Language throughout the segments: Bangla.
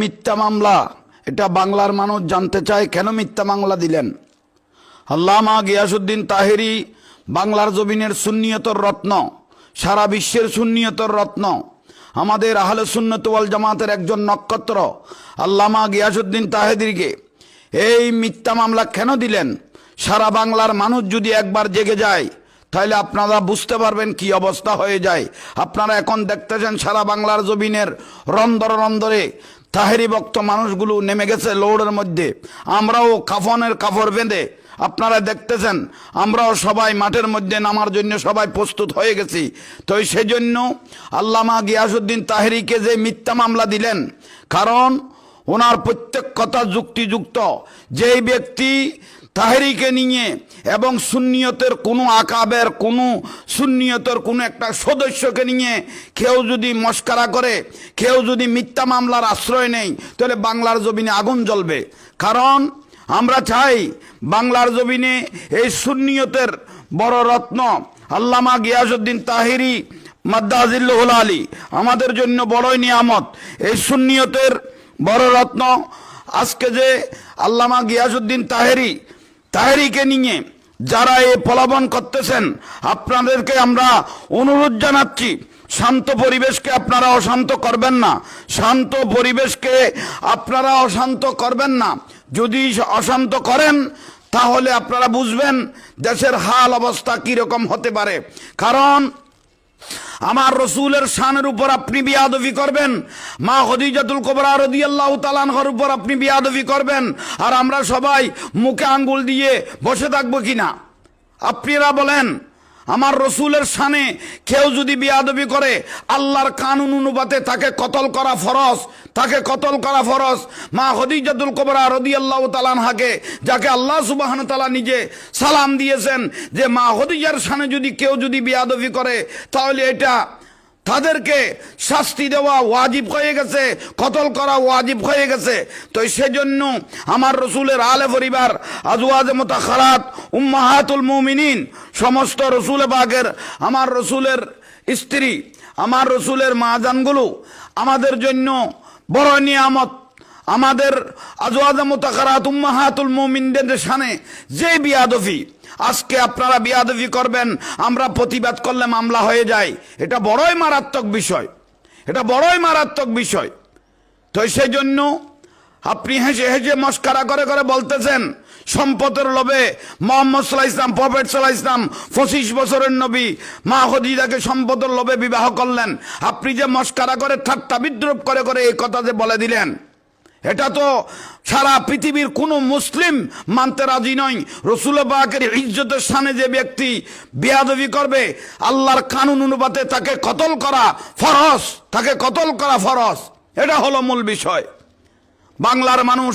মিথ্যা মামলা। এটা বাংলার মানুষ জানতে চায়, কেন মিথ্যা মামলা দিলেন? আল্লামা গিয়াসুদ্দিন তাহেরি বাংলার জমিনের সুন্নিয়তর রত্ন, সারা বিশ্বের সুন্নিয়তর রত্ন। আমাদের আহলে সুন্নত ওয়াল জামাতের একজন নক্ষত্র, আল্লামা গিয়াসুদ্দিন তাহেদিরকে এই মিথ্যা মামলা কেন দিলেন? সারা বাংলার মানুষ যদি একবার জেগে যায়, তাহলে আপনারা বুঝতে পারবেন কি অবস্থা হয়ে যায়। আপনারা এখন দেখতেছেন সারা বাংলার জমিনের রন্দর রন্দরে তাহেরি ভক্ত মানুষগুলো নেমে গেছে লৌড়ের মধ্যে। আমরাও কাফনের কাপড় বেঁধে, আপনারা দেখতেছেন, আমরাও সবাই মাঠের মধ্যে নামার জন্য সবাই প্রস্তুত হয়ে গেছি। তো সেজন্য আল্লামা গিয়াসুদ্দিন তাহেরিকে যে মিথ্যা মামলা দিলেন, কারণ ওনার প্রত্যেক কথা যুক্তিযুক্ত। যেই ব্যক্তি তাহেরিকে নিয়ে এবং সুন্নিয়তের কোনো আকাবের কোনো সুন্নিয়তের কোনো একটা সদস্যকে নিয়ে কেউ যদি মস্কারা করে, কেউ যদি মিথ্যা মামলার আশ্রয় নেই তাহলে বাংলার জমিনে আগুন জ্বলবে। কারণ আমরা চাই বাংলার জমিনে এই সুন্নিয়তের বড় রত্ন আল্লামা গিয়াসুদ্দিন তাহিরি মাদ্দাজিল্লুল আলী। আমাদের জন্য বড়ই নিয়ামত এই সুন্নিয়তের বড় রত্ন। আজকে যে আল্লামা গিয়াসুদ্দিন তাহেরি তাহেরিকে নিয়ে যারা এ পলাবন করতেছেন, আপনাদেরকে আমরা অনুরোধ জানাচ্ছি, শান্ত পরিবেশকে আপনারা অশান্ত করবেন না। শান্ত পরিবেশকে আপনারা অশান্ত করবেন না। যদি অশান্ত করেন, তাহলে আপনারা বুঝবেন দেশের হাল অবস্থা কীরকম হতে পারে। কারণ আমার রসুলের শানের উপর আপনি বিয়াদবি করবেন, মা হদিজাতুল কোবরা রদিয়াল্লাহ তালানহর উপর আপনি বিয়াদবি করবেন, আর আমরা সবাই মুখে আঙ্গুল দিয়ে বসে থাকব কিনা? আপনারা বলেন আমার রসুলের সানে কেউ যদি বিয়াদবি করে, আল্লাহর কানুন অনুপাতে তাকে কতল করা ফরজ, তাকে কতল করা ফরজ। মা হদিজাতুল কোবরা আল্লাহ তালানহাকে যাকে আল্লাহ সুবাহন তালা নিজে সালাম দিয়েছেন যে, মা হদিজার সানে যদি কেউ যদি বিয়াদবি করে, তাহলে এটা তাদেরকে শাস্তি দেওয়া ওয়াজিব হয়ে গেছে, কতল করা ওয়াজিব হয়ে গেছে। তো সেজন্য আমার রসুলের আলে পরিবার, আজওয়াজ মোতাখারাত, উম্মাহাতুল মুমিনিন, সমস্ত রসুল বাগের আমার রসুলের স্ত্রী, আমার রসুলের মাজানগুলো আমাদের জন্য বড় নিয়ামত। আমাদের আজওয়াজ মোতাখারাত, উম্মাহাতুল মুমিনদের সানে যে বিয়াদফি আজকে আপনারা বিয়াদবি করবেন, আমরা প্রতিবাদ করলে মামলা হয়ে যায়। এটা বড়ই মারাত্মক বিষয়। এটা বড়ই মারাত্মক বিষয়। তো সেই জন্য আপনি হেসে হেসে মস্কারা করে করে বলতেছেন, সম্পদের লোভে মোহাম্মদ সাল্লাহ ইসলাম প্রফেট সাল্লাহ ইসলাম পঁচিশ বছরের নবী মা হদিদাকে সম্পদের লোভে বিবাহ করলেন। আপনি যে মস্কারা করে ঠাট্টা বিদ্রুপ করে করে এই কথা যে বলে দিলেন এটা তো সারা পৃথিবীর কোনো মুসলিম মানতে রাজি নয়। রসুল বাকের ইজ্জতের স্থানে যে ব্যক্তি বিয়াদবি করবে, আল্লাহর কানুন অনুপাতে তাকে কতল করা ফরস তাকে কতল করা ফরস এটা হলো মূল বিষয়। বাংলার মানুষ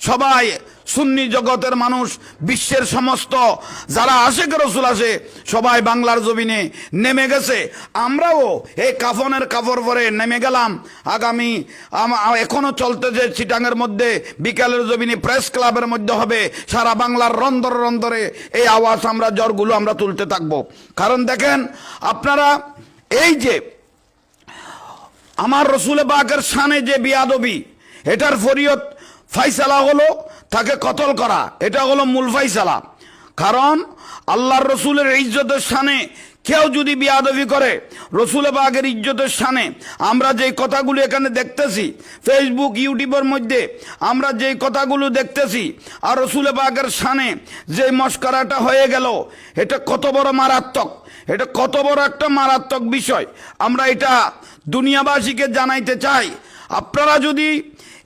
সবাই সুন্নি জগতের মানুষ, বিশ্বের সমস্ত যারা আশেখ রসুল আসে, সবাই বাংলার জমিনে নেমে গেছে। আমরাও এই কাফনের কাপড় পরে নেমে গেলাম। আগামী আম- চলতে যে চিটাঙের মধ্যে বিকালের জমিনে প্রেস ক্লাবের মধ্যে হবে, সারা বাংলার রন্দর রন্দরে এই আওয়াজ আমরা, জ্বরগুলো আমরা তুলতে থাকব। কারণ দেখেন, আপনারা এই যে আমার রসুল বাকের সানে যে বিয়াদবি, এটার ফরিয়ত ফাইসালা হলো তাকে কতল করা? এটা হলো মূল ফাইসালা কারণ আল্লাহর রসুলের ইজ্জতের সানে কেউ যদি বিয়াদবি করে, রসুল বাগের ইজ্জতের সানে আমরা যেই কথাগুলো এখানে দেখতেছি ফেসবুক ইউটিউবের মধ্যে আমরা যেই কথাগুলো দেখতেছি, আর রসুল বাগের সানে যে মস্করাটা হয়ে গেল, এটা কত বড় মারাত্মক, এটা কত বড় একটা মারাত্মক বিষয়। আমরা এটা দুনিয়াবাসীকে জানাইতে চাই। আপনারা যদি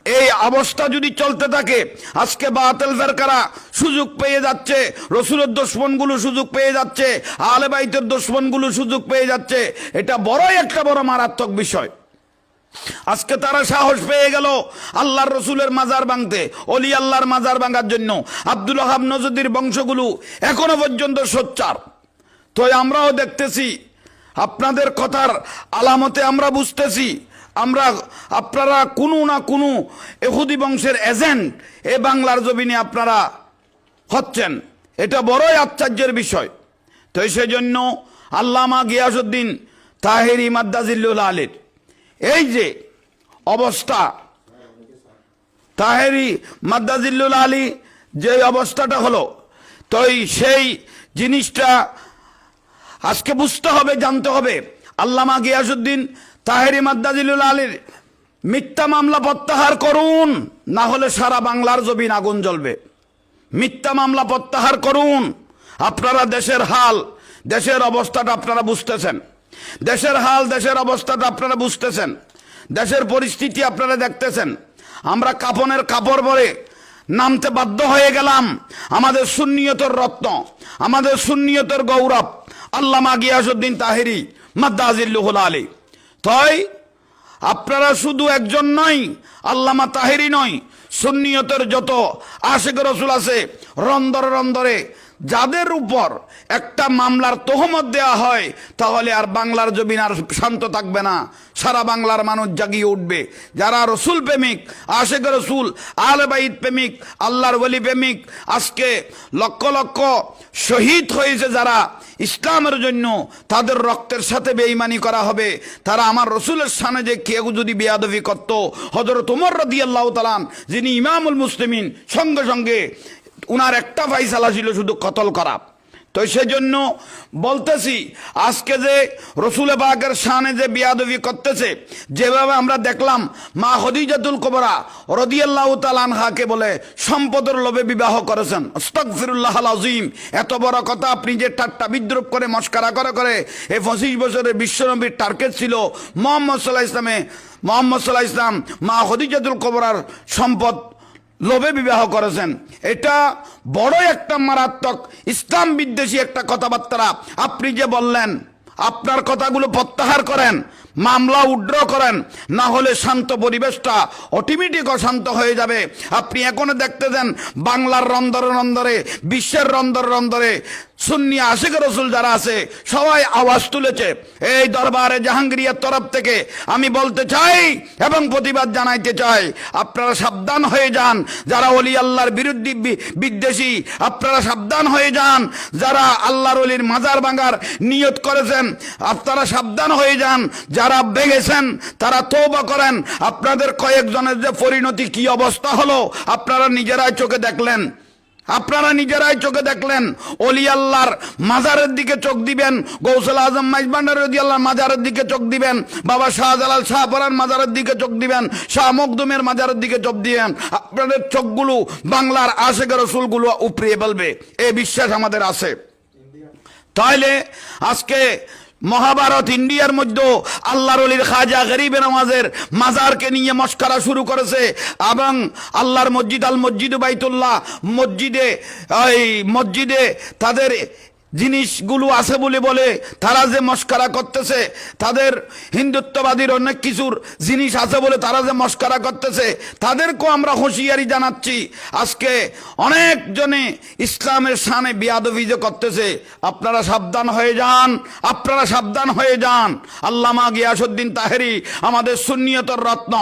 এই অবস্থা যদি চলতে থাকে, আজকে বাতেল ফেরকারা সুযোগ পেয়ে যাচ্ছে, রসুলের দুশ্মনগুলো সুযোগ পেয়ে যাচ্ছে আলে বাইতের দুশ্মনগুলো সুযোগ পেয়ে যাচ্ছে, এটা বড়ই একটা বড় মারাত্মক বিষয়। আজকে তারা সাহস পেয়ে গেল আল্লাহর রসুলের মাজার ভাঙতে, অলি আল্লাহর মাজার ভাঙার জন্য। আব্দুল হাব নজদির বংশগুলো এখনও পর্যন্ত সোচ্চার। তো আমরাও দেখতেছি, আপনাদের কথার আলামতে আমরা বুঝতেছি আমরা আপনারা কোনো না কোনো এহুদি বংশের এজেন্ট এ বাংলার জমিনে আপনারা হচ্ছেন। এটা বড়ই আশ্চর্যের বিষয়। তো সেই জন্য আল্লামা গিয়াসুদ্দিন তাহেরি মাদ্দাজিল্লুল আলীর এই যে অবস্থা, তাহেরি মাদ্দাজিল্লুল আলী যে অবস্থাটা হলো, তো সেই জিনিসটা আজকে বুঝতে হবে, জানতে হবে। আল্লামা গিয়াসুদ্দিন তাহেরি মাদ্দাজিলুল আলীর মিথ্যা মামলা প্রত্যাহার করুন, না হলে সারা বাংলার জমিন আগুন জ্বলবে। মিথ্যা মামলা প্রত্যাহার করুন, আপনারা দেশের হাল, দেশের অবস্থাটা আপনারা বুঝতেছেন। দেশের হাল, দেশের অবস্থাটা আপনারা বুঝতেছেন। দেশের পরিস্থিতি আপনারা দেখতেছেন। আমরা কাপনের কাপড় পরে নামতে বাধ্য হয়ে গেলাম। আমাদের সুন্নিয়তর রত্ন, আমাদের সুন্নিয়তর গৌরব। আল্লামা গিয়াসুদ্দিন তাহেরি মাদ্দাজিল্লুহুল আলী। তাই আপনারা শুধু একজন নয় আল্লামা তাহেরি নয় সুন্নিয়তের যত আশেক রসুল আছে, রন্দরে রন্দরে যাদের উপর একটা মামলার তহমত দেওয়া হয়, তাহলে আর বাংলার জমিন আর শান্ত থাকবে না। সারা বাংলার মানুষ জাগিয়ে উঠবে। যারা রসুল প্রেমিক আশেক রসুল আলবাইদ প্রেমিক, আল্লাহর বলি প্রেমিক, আজকে লক্ষ লক্ষ শহীদ হয়েছে যারা ইসলামের জন্য, তাদের রক্তের সাথে বেইমানি করা হবে। তারা আমার রসুলের সামনে যে কেউ যদি বেয়াদবি করত হজরত উমর রদি আল্লাহ তালান যিনি ইমামুল মুসলিমিন, সঙ্গে সঙ্গে উনার একটা ফাইসালা ছিল শুধু কতল করা। তো সেজন্য বলতেছি, আজকে যে রসুল বাগের সানে যে বিয়াদবি করতেছে, যেভাবে আমরা দেখলাম মা হদিজাতুল কোবরা রদিয়াল্লাহ তালানহাকে বলে সম্পদের লোভে বিবাহ করেছেন। ফিরুল্লাহ আজিম এত বড় কথা আপনি যে ঠাট্টা বিদ্রুপ করে, মস্কারা করে করে এই পঁচিশ বছরের বিশ্বনবীর টার্গেট ছিল মোহাম্মদ সাল্লাহ ইসলামে মোহাম্মদ সাল্লাহ ইসলাম মা হদিজাতুল কোবরার সম্পদ লোভে বিবাহ করেছেন। এটা বড় একটা মারাত্মক ইসলাম বিদ্বেষী একটা কথাবার্তা। আপনি যে বললেন, আপনার কথাগুলো প্রত্যাহার করেন মামলা উড্র করেন। না হলে শান্ত পরিবেশটা অটোমেটিক অশান্ত হয়ে যাবে। আপনি এখনও দেখতে দেন, বাংলার রন্দরে রন্দরে বিশ্বের রন্দর রন্দরে সুন্নি আশিক রসুল যারা আছে, সবাই আওয়াজ তুলেছে। এই দরবারে জাহাঙ্গীরের তরফ থেকে আমি বলতে চাই এবং প্রতিবাদ জানাইতে চাই, আপনারা সাবধান হয়ে যান। যারা অলি আল্লাহর বিরুদ্ধে বিদ্বেষী, আপনারা সাবধান হয়ে যান। যারা আল্লাহর অলির মাজার ভাঙার নিয়ত করেছেন, আপনারা সাবধান হয়ে যান। যারা ভেঙেছেন তারা তৌবা করেন। আপনাদের কয়েকজনের যে পরিণতি, কি অবস্থা হলো, আপনারা নিজেরাই চোখে দেখলেন। আপনারা নিজেরাই চোখে দেখলেন। অলি আল্লাহর মাজারের দিকে চোখ দিবেন, গৌসল আজম মাইজবান্ডার রদি আল্লাহর মাজারের দিকে চোখ দিবেন, বাবা শাহজালাল শাহপরান মাজারের দিকে চোখ দিবেন, শাহ মকদুমের মাজারের দিকে চোখ দিবেন। আপনাদের চোখগুলো, বাংলার আশেকের রসুলগুলো উপড়িয়ে ফেলবে। এই বিশ্বাস আমাদের আছে। তাইলে আজকে মহাভারত ইন্ডিয়ার মধ্যে আল্লাহর অলির খাজা গরিব নামাজের মাজারকে নিয়ে মস্করা শুরু করেছে এবং আল্লাহর মসজিদ আল মসজিদ বাইতুল্লাহ মসজিদে ওই মসজিদে তাদের জিনিসগুলো আছে বলে বলে তারা যে মস্কারা করতেছে, তাদের হিন্দুত্ববাদীর অনেক কিছুর জিনিস আছে বলে তারা যে মস্কারা করতেছে, তাদেরকেও আমরা হুঁশিয়ারি জানাচ্ছি। আজকে অনেকজনে ইসলামের সানে বিয়াদবি যে করতেছে, আপনারা সাবধান হয়ে যান, আপনারা সাবধান হয়ে যান। আল্লামা গিয়াসুদ্দিন তাহেরি আমাদের সুন্নিয়তর রত্ন,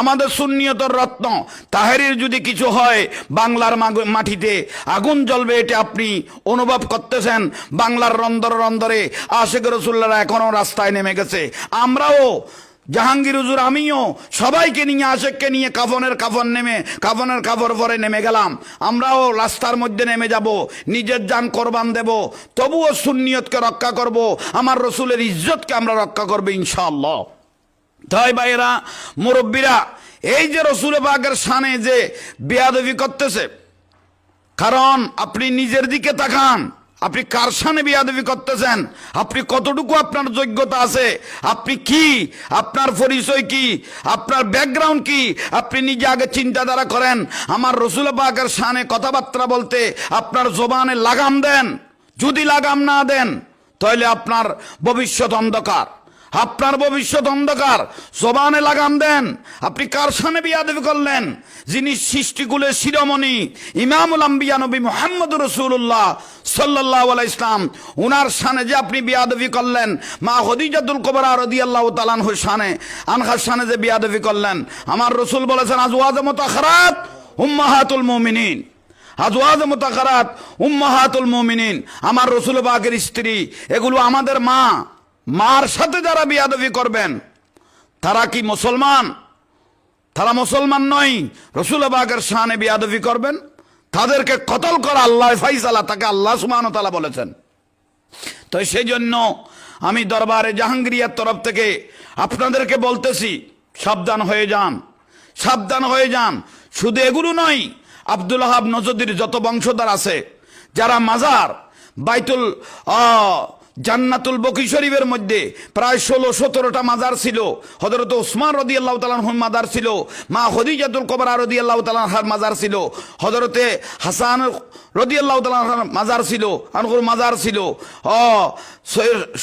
আমাদের সুন্নিয়তর রত্ন। তাহেরির যদি কিছু হয়, বাংলার মাটিতে আগুন জ্বলবে, এটা আপনি অনুভব করতেছেন। বাংলার রন্দর রন্দরে আশেক রসুল্লারা এখনও রাস্তায় নেমে গেছে। আমরাও জাহাঙ্গীর হুজুর, আমিও সবাইকে নিয়ে, আশেককে নিয়ে কাফনের কাফন নেমে, কাফনের কাপড় পরে নেমে গেলাম। আমরাও রাস্তার মধ্যে নেমে যাব, নিজের যান কোরবান দেব, তবুও সুন্নিয়তকে রক্ষা করব, আমার রসুলের ইজ্জতকে আমরা রক্ষা করব ইনশাআল্লাহ। তাই ভাইয়েরা, মুরব্বীরা, এই যে রসুল বাগের সানে যে বেয়াদবি করতেছে, কারণ আপনি নিজের দিকে তাকান আপনি কার সামনে বিয়াদবি করতেছেন? আপনি কতটুকু আপনার যোগ্যতা আছে? আপনি কি? আপনার পরিচয় কি? আপনার ব্যাকগ্রাউন্ড কি? আপনি নিজে আগে চিন্তাধারা করেন। আমার রসুল বাগের সানে কথাবার্তা বলতে আপনার জোবানে লাগাম দেন। যদি লাগাম না দেন, তাহলে আপনার ভবিষ্যৎ অন্ধকার। আপনার ভবিষ্যৎ অন্ধকার। জবানে লাগাম দেন। আপনি কার সামনে বিয়াদবি করলেন? যিনি সৃষ্টিকুলের শিরোমণি, ইমামুল আম্বিয়া নবী মোহাম্মদ রসুল্লাহ সাল্লাহ ইসলাম উনার সানে যে আপনি বিয়াদবি করলেন, মা হদিজাতুল কবরা রদি আল্লাহ তালানহুর সানে আনহার সানে যে বিয়াদবি করলেন, আমার রসুল বলেছেন, আজ ওয়াজ মতাখারাত, উম্মাহাতুল মুমিনিন। আজওয়াজ মুতাকারাত উম্মাহাতুল মুমিনিন। আমার রসুল বাগের স্ত্রী, এগুলো আমাদের মা। মার সাথে যারা বিয়াদবি করবেন, তারা কি মুসলমান? তারা মুসলমান নয়। রসুল বাগের শানে বিয়াদবি করবেন, তাদেরকে কতল করা আল্লাহ ফাইসালা তাকে আল্লাহ সুমান তালা বলেছেন। তো সেই জন্য আমি দরবারে জাহাঙ্গীরিয়ার তরফ থেকে আপনাদেরকে বলতেছি, সাবধান হয়ে যান, সাবধান হয়ে যান। শুধু এগুলো নয়, আব্দুল হাব নজদির যত বংশধর আছে, যারা মাজার, বাইতুল জান্নাতুল বকি শরীফের মধ্যে প্রায় ষোলো, সতেরোটা মাজার ছিল। হজরত ওসমান রদি আল্লাহ তালাহুর মাজার ছিল। মা হদিজাতুল কবরা রদি আল্লাহ তালাহার মাজার ছিল। হজরতে হাসান রদি আল্লাহ তালাহার মাজার ছিল আনকুর মাজার ছিল। ও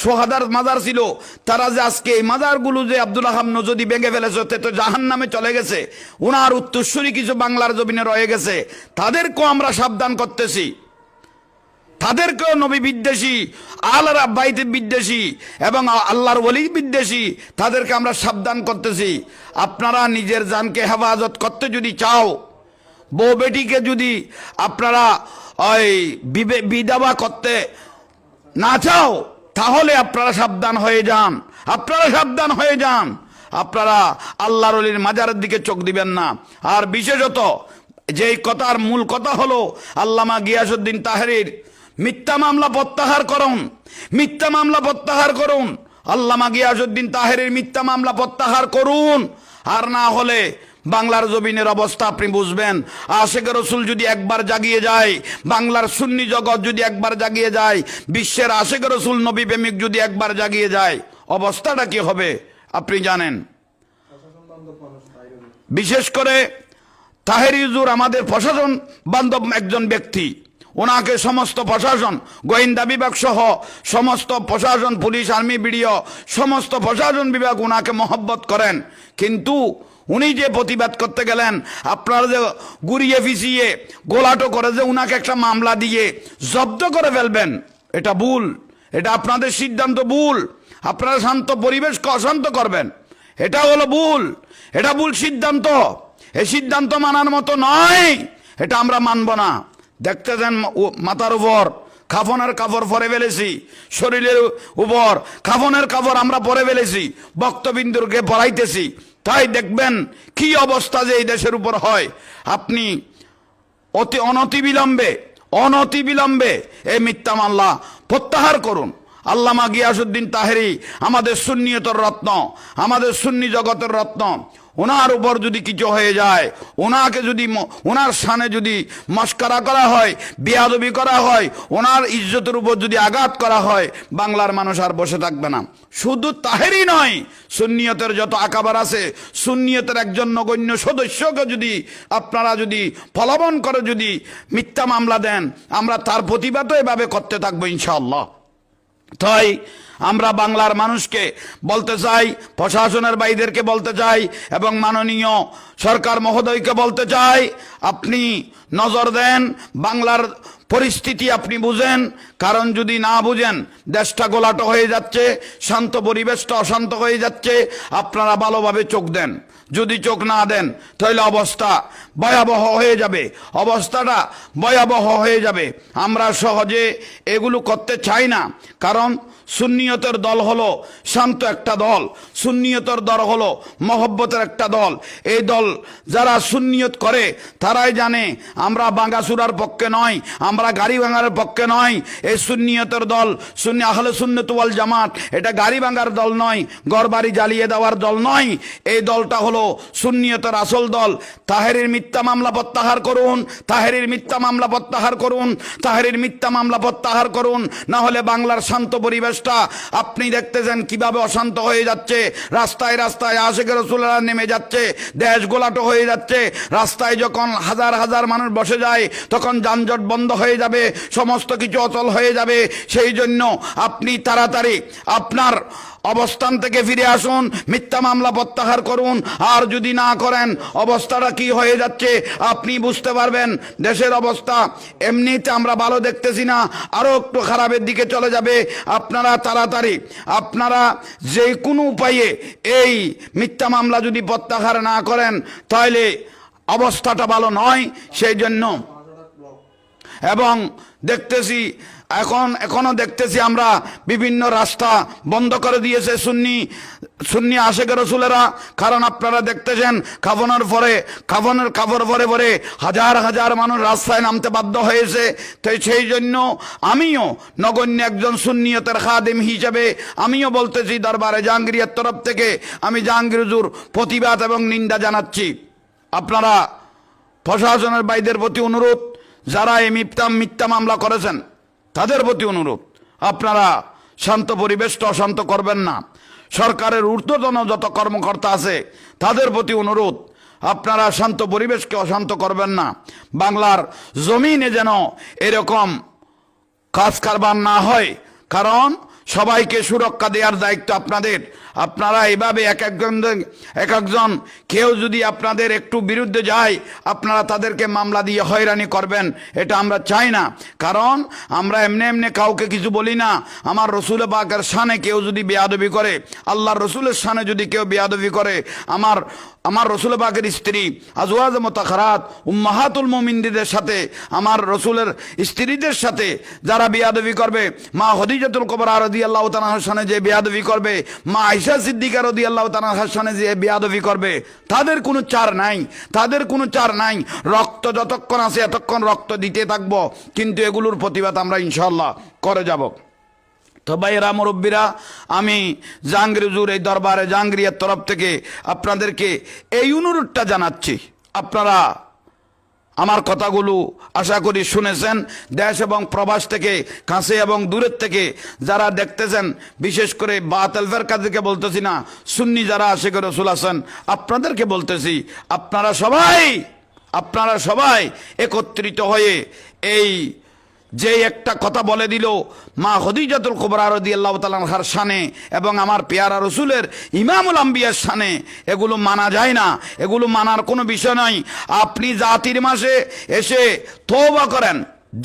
সোহাদার মাজার ছিল। তারা যে আজকে এই মাজারগুলো যে আব্দুল আহাম নজদি ভেঙে ফেলেছে তে তো জাহান নামে চলে গেছে। ওনার উত্তরসূরি কিছু বাংলার জমিনে রয়ে গেছে। তাদেরকেও আমরা সাবধান করতেছি। তাদেরকেও নবী বিদ্বেষী আল্লাহর আব্বাইতে বিদ্বেষী এবং আল্লাহর ওলি বিদ্বেষী, তাদেরকে আমরা সাবধান করতেছি। আপনারা নিজের জানকে হেফাজত করতে যদি চাও, বউ বেটিকে যদি আপনারা ওই বিধবা করতে না চাও, তাহলে আপনারা সাবধান হয়ে যান। আপনারা সাবধান হয়ে যান। আপনারা আল্লাহর অলির মাজারের দিকে চোখ দিবেন না। আর বিশেষত, যেই কথার মূল কথা হলো আল্লামা গিয়াসুদ্দিন তাহারির মিথ্যা মামলা প্রত্যাহার করুন। মিথ্যা মামলা প্রত্যাহার করুন। আল্লামা গিয়াসুদ্দিন তাহেরের মিথ্যা মামলা প্রত্যাহার করুন। আর না হলে বাংলার জমিনের অবস্থা আপনি বুঝবেন। আশেখ রসুল যদি একবার জাগিয়ে যায়, বাংলার সুন্নি জগৎ যদি একবার জাগিয়ে যায়, বিশ্বের আশেখ রসুল নবী প্রেমিক যদি একবার জাগিয়ে যায়, অবস্থাটা কি হবে আপনি জানেন। বিশেষ করে তাহের ইউজুর আমাদের প্রশাসন বান্ধব একজন ব্যক্তি। ওনাকে সমস্ত প্রশাসন, গোয়েন্দা বিভাগ সহ সমস্ত প্রশাসন, পুলিশ, আর্মি, বিডিও, সমস্ত প্রশাসন বিভাগ ওনাকে মহব্বত করেন। কিন্তু উনি যে প্রতিবাদ করতে গেলেন, আপনারা যে গুড়িয়ে ফিসিয়ে গোলাটো করে যে উনাকে একটা মামলা দিয়ে জব্দ করে ফেলবেন, এটা ভুল। এটা আপনাদের সিদ্ধান্ত ভুল। আপনারা শান্ত পরিবেশকে অশান্ত করবেন। এটা হলো ভুল। এটা ভুল সিদ্ধান্ত। এ সিদ্ধান্ত মানার মতো নয়। এটা আমরা মানব না। দেখতে দেন মাথার উপর। খাফনের কাপড় পরে ফেলেছি। শরীরের উপর খাফনের কাপড় আমরা পরে ফেলেছি। বক্তবিন্দুরকে পড়াইতেছি। তাই দেখবেন কি অবস্থা যে এই দেশের উপর হয়। আপনি অতি অনতি বিলম্বে অনতি বিলম্বে এই মিথ্যা মাল্লা প্রত্যাহার করুন। আল্লামা গিয়াসুদ্দিন তাহেরি, আমাদের সুন্নিয়তর রত্ন, আমাদের সুন্নি জগতের রত্ন, ওনার উপর যদি কিছু হয়ে যায়, ওনাকে যদি ওনার সানে যদি মস্করা করা হয়, বিয়াদবি করা হয়, ওনার ইজ্জতের উপর যদি আঘাত করা হয়, বাংলার মানুষ আর বসে থাকবে না। শুধু তাহেরই নয়, সুন্নিয়তের যত আকাবার আছে, সুন্নিয়তের একজন নগণ্য সদস্যকে যদি আপনারা যদি ফলবন করে যদি মিথ্যা মামলা দেন, আমরা তার প্রতিবাদও এভাবে করতে থাকব ইনশাআল্লাহ। তাই আমরা বাংলার মানুষকে বলতে চাই, প্রশাসনের বাইদেরকে বলতে চাই এবং মাননীয় সরকার মহোদয়কে বলতে চাই, আপনি নজর দেন, বাংলার পরিস্থিতি আপনি বুঝেন, কারণ যদি না বুঝেন, দেশটা গোলাটো হয়ে যাচ্ছে, শান্ত পরিবেশটা অশান্ত হয়ে যাচ্ছে, আপনারা ভালোভাবে চোখ দেন। যদি চোখ না দেন, তাহলে অবস্থা ভয়াবহ হয়ে যাবে। অবস্থাটা ভয়াবহ হয়ে যাবে। আমরা সহজে এগুলো করতে চাই না। কারণ সুন্নিয়তের দল হলো শান্ত একটা দল, সুন্নিয়তের দল হলো মহব্বতের একটা দল। এই দল যারা সুন্নিয়ত করে, তারাই জানে আমরা বাঙ্গাসুরার পক্ষে নয়, আমরা গাড়ি ভাঙার পক্ষে নয়। এই সুন্নিয়তের দল, সুন্নি আহলে সুন্নত ওয়াল জামাত, এটা গাড়ি ভাঙার দল নয় গড়বাড়ি জ্বালিয়ে দেওয়ার দল নয়। এই দলটা হলো সুন্নিয়তের আসল দল। তাহেরের মিথ্যা মামলা প্রত্যাহার করুন, তাহেরের মিথ্যা মামলা প্রত্যাহার করুন, তাহেরের মিথ্যা মামলা প্রত্যাহার করুন, না হলে বাংলার শান্ত পরিবেশটা আপনি দেখতেছেন কীভাবে অশান্ত হয়ে যাচ্ছে। রাস্তায় রাস্তায় আশেখ রসুল্লাহ নেমে যাচ্ছে। দেশ গোলাটো হয়ে যাচ্ছে। রাস্তায় যখন হাজার হাজার মানুষ বসে যায়, তখন যানজট বন্ধ হয়ে যাবে। সমস্ত কিছু অচল হয়ে যাবে। সেই জন্য আপনি তাড়াতাড়ি আপনার অবস্থান থেকে ফিরে আসুন, মিথ্যা মামলা প্রত্যাহার করুন। আর যদি না করেন, অবস্থাটা কি হয়ে যাচ্ছে আপনি বুঝতে পারবেন। দেশের অবস্থা এমনিতে আমরা ভালো দেখতেছি না আরও একটু খারাপের দিকে চলে যাবে। আপনারা তাড়াতাড়ি, আপনারা যে কোনো উপায়ে এই মিথ্যা মামলা যদি প্রত্যাহার না করেন, তাহলে অবস্থাটা ভালো নয় সেই জন্য এবং দেখতেছি এখন, এখনও দেখতেছি আমরা বিভিন্ন রাস্তা বন্ধ করে দিয়েছে সুন্নি সুন্নি আশেখ রসুলেরা। কারণ আপনারা দেখতেছেন কাফনের পরে কাফনের কাপড় পরে পরে হাজার হাজার মানুষ রাস্তায় নামতে বাধ্য হয়েছে। তো সেই জন্য আমিও নগণ্য একজন সুন্নিয়তের খাদিম হিসেবে আমিও বলতেছি দরবারে জাহাঙ্গীরের তরফ থেকে, আমি জাহাঙ্গীরজুর প্রতিবাদ এবং নিন্দা জানাচ্ছি। আপনারা প্রশাসনের বাইদের প্রতি অনুরোধ, যারা এই মিথ্যা মিথ্যা মামলা করেছেন। তাদের প্রতি অনুরোধ, আপনারা শান্ত পরিবেশটা অশান্ত করবেন না। সরকারের ঊর্ধ্বতন যত কর্মকর্তা আছে, তাদের প্রতি অনুরোধ, আপনারা শান্ত পরিবেশকে অশান্ত করবেন না। বাংলার জমিনে যেন এরকম কাজ কারবার না হয়, কারণ সবাইকে সুরক্ষা দেওয়ার দায়িত্ব আপনাদের। আপনারা এভাবে এক একজন এক একজন কেউ যদি আপনাদের একটু বিরুদ্ধে যায়, আপনারা তাদেরকে মামলা দিয়ে হয়রানি করবেন। এটা আমরা চাই না। কারণ আমরা এমনি এমনি কাউকে কিছু বলি না। আমার রসুল পাকের সানে কেউ যদি বেয়াদবি করে, আল্লাহর রসুলের সানে যদি কেউ বেয়াদবি করে, আমার আমার রসুল পাকের স্ত্রী আজওয়াজ মোতাখারাত উম্মাহাতুল মোমিনদের সাথে, আমার রসুলের স্ত্রীদের সাথে যারা বিয়াদবি করবে, মা হদিজাতুল কবর আরদি আল্লাহ তানার সানে যে বিয়াদবি করবে, মা আইসা সিদ্দিকা রদি আল্লাহ তানার সানে যে বিয়াদবি করবে, তাদের কোনো চার নাই। তাদের কোনো চার নাই। রক্ত যতক্ষণ আছে এতক্ষণ রক্ত দিতে থাকব, কিন্তু এগুলোর প্রতিবাদ আমরা ইনশাল্লাহ করে যাব। তো ভাইয়েরা, মুরব্বীরা, আমি জাহাঙ্গীর হুজুর এই দরবারে জাহাঙ্গীরের তরফ থেকে আপনাদেরকে এই অনুরোধটা জানাচ্ছি। আপনারা আমার কথাগুলো আশা করি শুনেছেন। দেশ এবং প্রবাস থেকে, কাছে এবং দূরের থেকে যারা দেখতেছেন, বিশেষ করে বাতেলফের কাজকে বলতেছি না, সুন্নি যারা আশেখ রসুল আছেন, আপনাদেরকে বলতেছি, আপনারা সবাই আপনারা সবাই একত্রিত হয়ে এই যে একটা কথা বলে দিল মা হদিজাতুল কুবরা রদি আল্লাহ তালার শানে এবং আমার পেয়ারা রসুলের ইমামুল আম্বিয়ার সানে এগুলো মানা যায় না, এগুলো মানার কোনো বিষয় নয় আপনি জাতির মাসে এসে তৌবা করেন,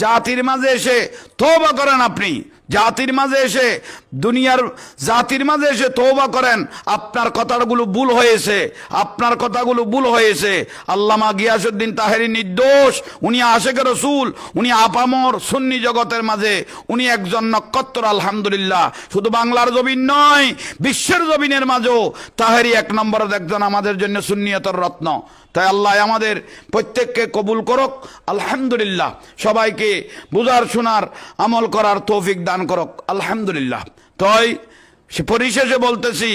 জাতির মাঝে এসে তৌবা করেন আপনি, জাতির মাঝে এসে দুনিয়ার জাতির মাঝে এসে তৌবা করেন, আপনার কথাগুলো ভুল হয়েছে, আপনার কথাগুলো ভুল হয়েছে। আল্লামা গিয়াসুদ্দিন তাহেরি নির্দোষ, উনি আশেখ রসুল, উনি আপামর সুন্নি জগতের মাঝে, উনি একজন নক্ষত্র, আলহামদুলিল্লাহ। শুধু বাংলার জমিন নয়, বিশ্বের জমিনের মাঝেও তাহেরি এক নম্বরের একজন আমাদের জন্য সুন্নিয়তর রত্ন। তাই আল্লাহ আমাদের প্রত্যেককে কবুল করক, আলহামদুলিল্লাহ। সবাইকে বুঝার, শোনার, আমল করার তৌফিক দান করক, আলহামদুলিল্লাহ। তাই সে পরিশেষে বলতেছি,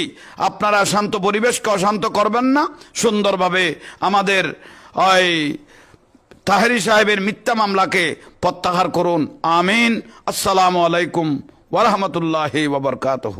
আপনারা শান্ত পরিবেশকে অশান্ত করবেন না। সুন্দরভাবে আমাদের ওই তাহেরি সাহেবের মিথ্যা মামলাকে প্রত্যাহার করুন। আমিন। আসসালামু আলাইকুম ওরহমতুল্লাহ ওবরকাতহ